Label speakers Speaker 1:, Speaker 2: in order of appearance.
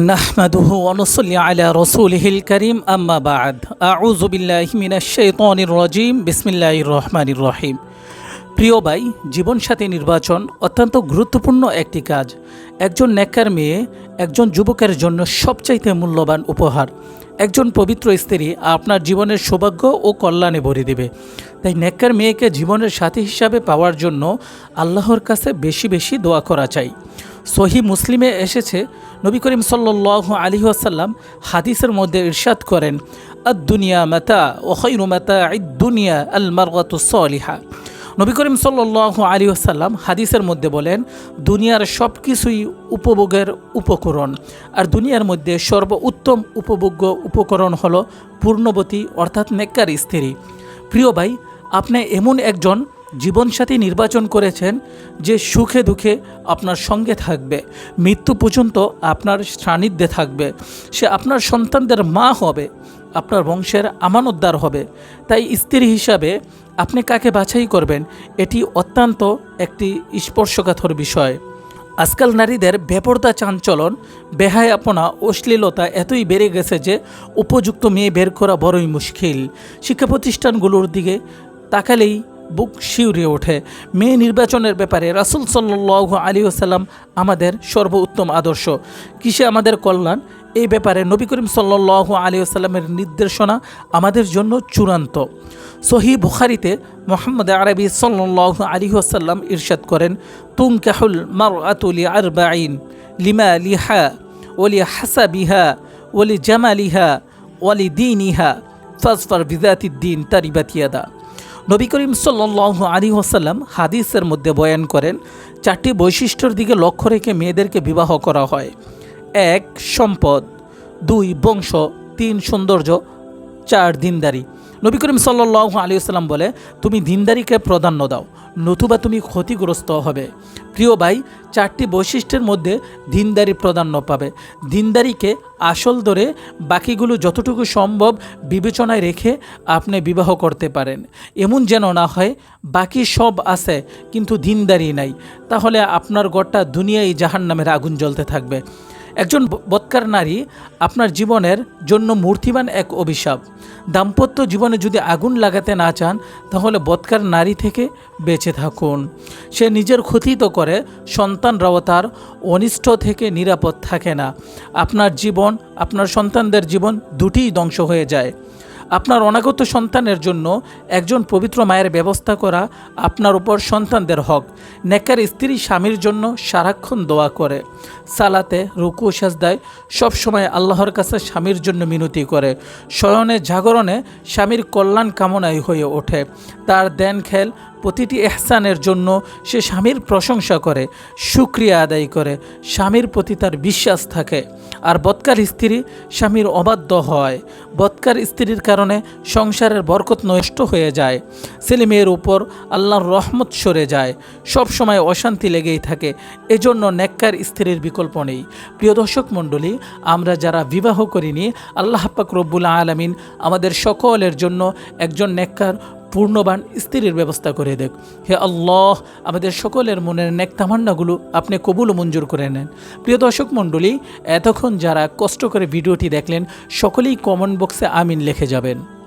Speaker 1: نحمده ونصلي على رسوله الكريم أما بعد أعوذ بالله من الشيطان الرجيم بسم الله الرحمن الرحيم প্রিয় ভাই জীবনসাথী নির্বাচন অত্যন্ত গুরুত্বপূর্ণ একটি কাজ একজন নেককার মেয়ে একজন যুবকের জন্য সবচাইতে মূল্যবান উপহার একজন পবিত্র স্ত্রী আপনার জীবনের সৌভাগ্য ও কল্যাণে ভরে দেবে তাই নেককার মেয়েকে জীবনের সাথী হিসাবে পাওয়ার জন্য আল্লাহর কাছে বেশি বেশি দোয়া করা চাই সহি মুসলিমে এসেছে, নবী করিম সাল্লাহ আলী আসাল্লাম হাদিসের মধ্যে ইরশাদ করেন আদ দুনিয়া মাতা ও খৈরু মাতা দুনিয়া আল মারগাতু সলিহা। নবী করিম সাল্লাহ আলী আসাল্লাম হাদিসের মধ্যে বলেন, দুনিয়ার সব কিছুই উপভোগের উপকরণ। আর দুনিয়ার মধ্যে সর্ব উত্তম উপভোগ্য উপকরণ হলো পূর্ণবতী অর্থাৎ নেককার স্ত্রী। প্রিয় ভাই, আপনি এমন একজন জীবনসাথী নির্বাচন করেছেন যে সুখে দুঃখে আপনার সঙ্গে থাকবে। মৃত্যু পর্যন্ত আপনার সান্নিধ্যে থাকবে। সে আপনার সন্তানদের মা হবে, আপনার বংশের আমানতদার হবে। তাই স্ত্রী হিসাবে আপনি কাকে বাছাই করবেন, এটি অত্যন্ত একটি স্পর্শকাতর বিষয়। আজকাল নারীদের বেপর্দা চাঞ্চলন, বেহায়াপনা, অশ্লীলতা এতই বেড়ে গেছে যে উপযুক্ত মেয়ে বের করা বড়ই মুশকিল। শিক্ষা প্রতিষ্ঠানগুলোর দিকে তাকালেই বুক শিউরে ওঠে। মেয়ে নির্বাচনের ব্যাপারে রাসুল সাল্লাহ আলী আসাল্লাম আমাদের সর্বোত্তম আদর্শ। কিসে আমাদের কল্যাণ? এই ব্যাপারে নবী করিম সাল্লাহ আলী আসাল্লামের নির্দেশনা আমাদের জন্য চূড়ান্ত। সহি বুখারিতে মোহাম্মদ আরবি সাল্লাহ আলী আসাল্লাম ইরশাদ করেন তুং কাহুল মার আতুলি আরবাইন লিমা লিহা ওলি হাসা বিহা ওলি জামালিহা ওয়ালি দিন ইহা ফাজফার বিজাতিদ্দিন তারিবাতিয়াদা। নবী করিম সাল্লাহ আলী ওসাল্লাম হাদিসের মধ্যে বয়ান করেন, চারটি বৈশিষ্ট্যর দিকে লক্ষ্য রেখে মেয়েদেরকে বিবাহ করা হয়। এক, সম্পদ। দুই, বংশ। তিন, সৌন্দর্য। চার দিনদারি। নবী করিম সাল্লাহ আলী আসসালাম বলে, তুমি দিনদারিকে প্রাধান্য দাও, নতুবা তুমি ক্ষতিগ্রস্ত হবে। প্রিয় ভাই, চারটি বৈশিষ্ট্যের মধ্যে দিনদারি প্রাধান্য পাবে। দিনদারিকে আসল ধরে বাকিগুলো যতটুকু সম্ভব বিবেচনায় রেখে আপনি বিবাহ করতে পারেন। এমন যেন না হয়, বাকি সব আছে, কিন্তু দিনদারি নাই। তাহলে আপনার গড়টা দুনিয়ায় জাহান নামের আগুন জ্বলতে থাকবে। একজন বৎকার নারী আপনার জীবনের জন্য মূর্তিমান এক অভিশাপ। দাম্পত্য জীবনে যদি আগুন লাগাতে না চান, তাহলে বৎকার নারী থেকে বেঁচে থাকুন। সে নিজের ক্ষতি তো করে সন্তানরাও তার অনিষ্ট থেকে নিরাপদ থাকে না। আপনার জীবন, আপনার সন্তানদের জীবন দুটিই ধ্বংস হয়ে যায়। আপনার অনাগত সন্তানের জন্য একজন পবিত্র মায়ের ব্যবস্থা করা আপনার উপর সন্তানদের হক। নেকার স্ত্রী স্বামীর জন্য সারাক্ষণ দোয়া করে। সালাতে, রুকু, সাজদায় সবসময় আল্লাহর কাছে স্বামীর জন্য মিনতি করে। শয়নে, জাগরণে স্বামীর কল্যাণ কামনায় হয়ে ওঠে। তার দেন খেল প্রতিটি এহসানের জন্য সে স্বামীর প্রশংসা করে সুক্রিয়া আদায় করে, স্বামীর প্রতি তার বিশ্বাস থাকে। আর বৎকার স্ত্রী স্বামীর অবাধ্য হয়। বৎকার স্ত্রীর কারণে সংসারের বরকত নষ্ট হয়ে যায়। ছেলে মেয়ের উপর আল্লাহর রহমত সরে যায়। সব সময় অশান্তি লেগেই থাকে। এজন্য নেককার স্ত্রীর বিকল্প নেই। প্রিয় দর্শক মণ্ডলী, আমরা যারা বিবাহ করিনি, আল্লাহ পাক রব্বুল আলমিন আমাদের সকলের জন্য একজন নেককার পূর্ণবান স্ত্রীর ব্যবস্থা করে দেখ। হে আল্লাহ, আমাদের সকলের মনের নেক তামান্নাগুলো আপনি কবুল মঞ্জুর করে নেন। প্রিয় দর্শক মণ্ডলী, এতক্ষণ যারা কষ্ট করে ভিডিওটি দেখলেন, সকলেই কমেন্ট বক্সে আমিন লিখে যাবেন।